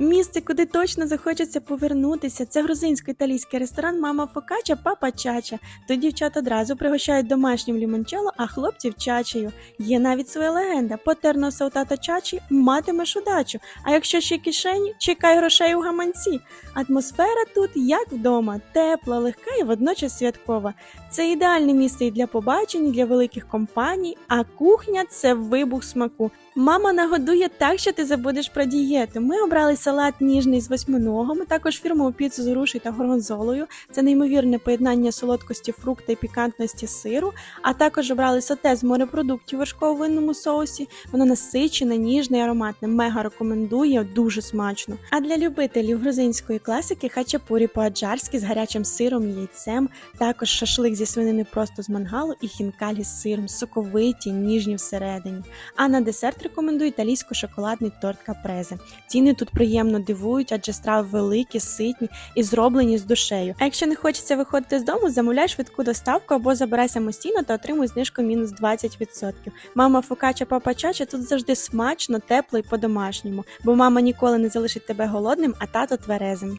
Місце, куди точно захочеться повернутися, це грузинсько-італійський ресторан Мама Фокача Папа Чача. Тут дівчат одразу пригощають домашнім лімончело, а хлопців чачею. Є навіть своя легенда: потер носа у тата чачі, матимеш удачу. А якщо ще кишені, чекай грошей у гаманці. Атмосфера тут як вдома, тепла, легка і водночас святкова. Це ідеальне місце і для побачень, і для великих компаній, а кухня це вибух смаку. Мама нагодує так, що ти забудеш про дієту. Ми обрали салат ніжний з восьминогами, також фірмову піцу з грушею та горгонзолою. Це неймовірне поєднання солодкості фрукта і пікантності сиру. А також обрали соте з морепродуктів у вершково-винному соусі. Воно насичене, ніжне і ароматне. Мега рекомендує, дуже смачно. А для любителів грузинської класики хачапурі по-аджарськи з гарячим сиром яйцем, також шашлик зі свинини просто з мангалу і хінкалі з сиром, соковиті, ніжні всередині. А на десерт рекомендую італійсько-шоколадний торт капрезе. Ціни тут приємно дивують, адже страви великі, ситні і зроблені з душею. А якщо не хочеться виходити з дому, замовляй швидку доставку або забирай самостійно та отримуй знижку мінус 20%. Мама фокача папа чача тут завжди смачно, тепло і по-домашньому, бо мама ніколи не залишить тебе голодним, а тато тверезим.